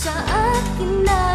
sa akin na